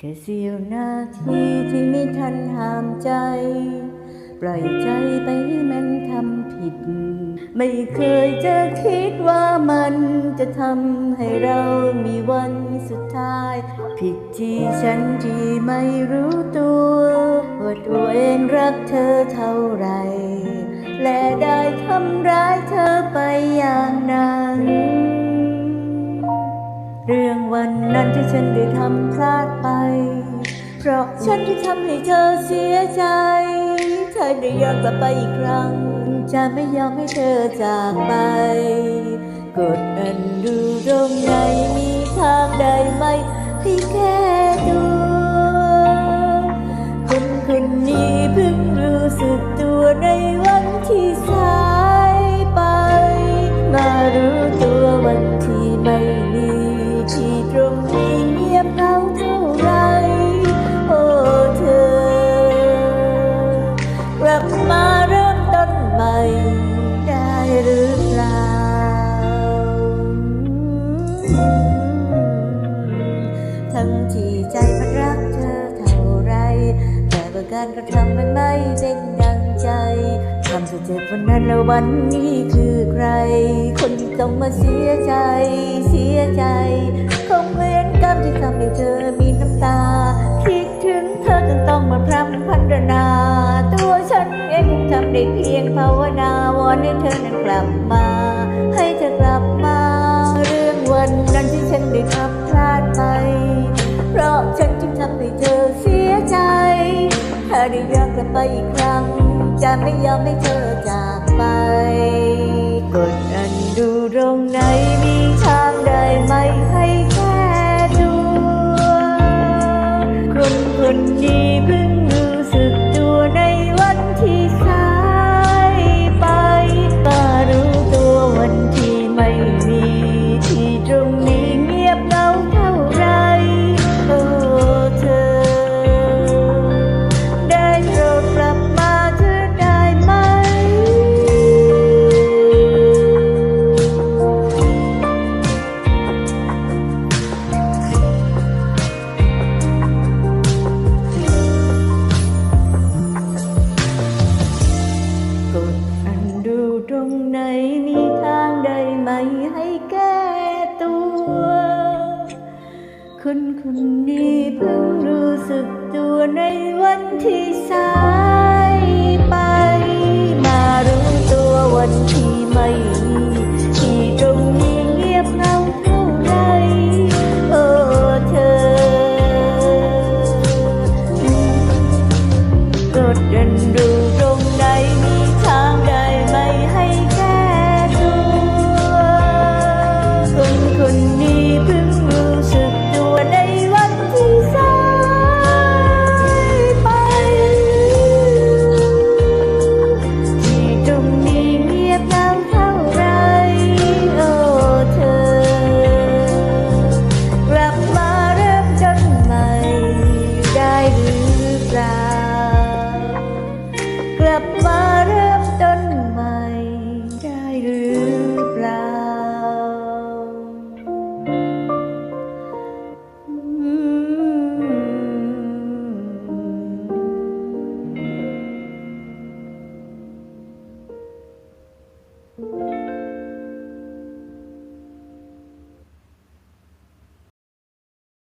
แค่เสี้ยวนาทีที่ไม่ทันห้ามใจ ปล่อยใจไปให้มันทำผิด ไม่เคยจะคิดว่ามันจะทำให้เรามีวันสุดท้าย ผิดที่ฉันที่ไม่รู้ตัวว่าตัวเองรักเธอเท่าไหรและได้ทำร้ายเธอไปอย่างนั้น เรื่องวันนั้นที่ฉันได้ทำพลาดไป เพราะฉันที่ทำให้เธอเสียใจ เธอได้ย้อนกลับไปอีกครั้ง จะไม่ยอมให้เธอจากไป กดอันดูตรงไหนมีทางใดไหมให้แค่ตัวคนคนนี้เพิ่งรู้สึกตัวในวันที่ส ต้นใหม่ได้หรือเปล่า ทั้งที่ใจมันรักเธอเท่าไร แต่ว่าการกระทำมันไม่เป็นดังใจทำสุดเจ็บวันนั้นแล้ววันนี้คือใคร คนที่ต้องมาเสียใจ เสียใจ ได้เพียงภาวนาวอนให้เธอนั้นกลับมา ให้เธอกลับมา เรื่องวันนั้นที่ฉันได้ทำพลาดไป เพราะฉันจึงทำให้เธอเสียใจ ถ้าได้ย้อนกลับไปอีกครั้ง จะไม่ยอมให้เธอจากไป ดอันดูตรงไหนมีทางใดไหมให้แก้ตัว คนคนนี้เพิ่งรู้สึกตัวในวันที่สาม